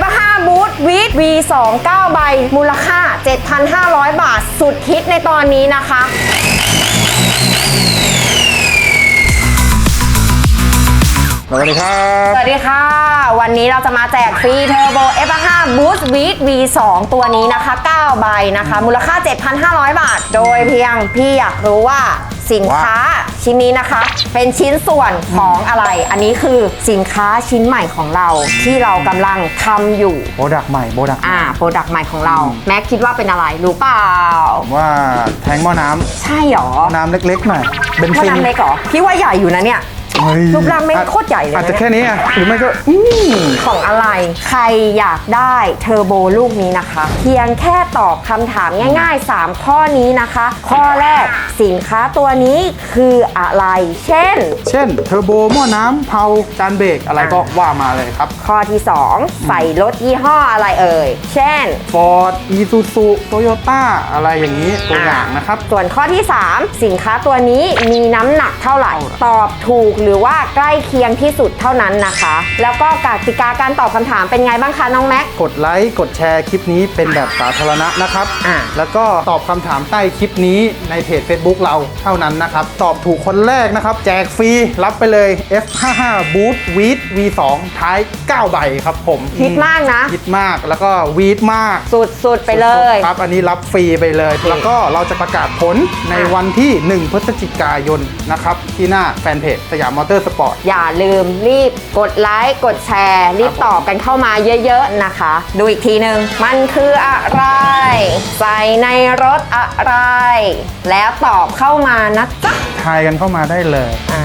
F5 Boost with V2 9ใบ มูลค่า 7,500 บาท สุดฮิตในตอนนี้นะคะสวัสดีครับ สวัสดีค่ะ วันนี้เราจะมาแจกฟรีเทอร์โบ F5 Boost with V2 ตัวนี้นะคะ 9 ใบนะคะ มูลค่า 7,500 บาท โดยเพียงพี่อยากรู้ว่าสินค้า ชิ้นนี้นะคะ เป็นชิ้นส่วนของอะไร อันนี้คือสินค้าชิ้นใหม่ของเรา ที่เรากำลังทำอยู่ โปรดักต์ใหม่โปรดักต์อ่าโปรดักต์ใหม่ของเรา แม็กคิดว่าเป็นอะไรรู้เปล่า ผมว่าแทงหม้อน้ใช่หรอำน้ำเล็กๆหน่อยเบนว่าซิน น้ำเล็กเหรอพี่ว่าใหญ่อยู่นะเนี่ย เฮ้ย รูปร่างไม่โคตรใหญ่เลยนะอาจจะแค่นี้อะหรือไม่ก็อืมของอะไร ใครอยากได้เทอร์โบลูกนี้นะคะ เพียงแค่ตอบคำถามง่ายๆ 3 ข้อนี้นะคะ ข้อแรกสินค้าตัวนี้คืออะไร เช่น เช่นเทอร์โบหม้อน้ำเผาจานเบรกอะไรก็ว่ามาเลยครับข้อที่ 2 ใส่รถยี่ห้ออะไรเอ่ย เช่น Ford Isuzu Toyota อะไรอย่างนี้ตัวอย่างนะครับ ส่วนข้อที่ 3 สินค้าตัวนี้มีน้ำหนักเท่าไหร่ เท่าไหร่ ตอบถูกหรือว่าใกล้เคียงที่สุดเท่านั้นนะคะ แล้วก็กติกาการตอบคำถามเป็นไงบ้างคะน้องแม็ก กดไลค์ กดแชร์คลิปนี้เป็นแบบสาธารณะนะครับ อ่า แล้วก็ตอบคำถามใต้คลิปนี้ในเพจ Facebook เราเท่านั้นนะครับ ตอบถูกคนแรกนะครับ แจกฟรี รับไปเลย F55 Boot Weed V2 ท้าย 9 ใบครับผมฮิตมากนะ ฮิตมากแล้วก็วีดมากสุดๆไปเลย ครับ อันนี้รับฟรีไปเลย แล้วก็เราจะประกาศผลในวันที่ 1 พฤศจิกายนนะครับ ที่หน้าแฟนเพจสยามมอเตอร์สปอร์ต อย่าลืมรีบกดไลค์ กดแชร์ รีบตอบกันเข้ามาเยอะๆนะคะ ดูอีกทีหนึ่งมันคืออะไร ใส่ในรถอะไร แล้วตอบเข้ามานะจ๊ะ ทายกันเข้ามาได้เลย อ่า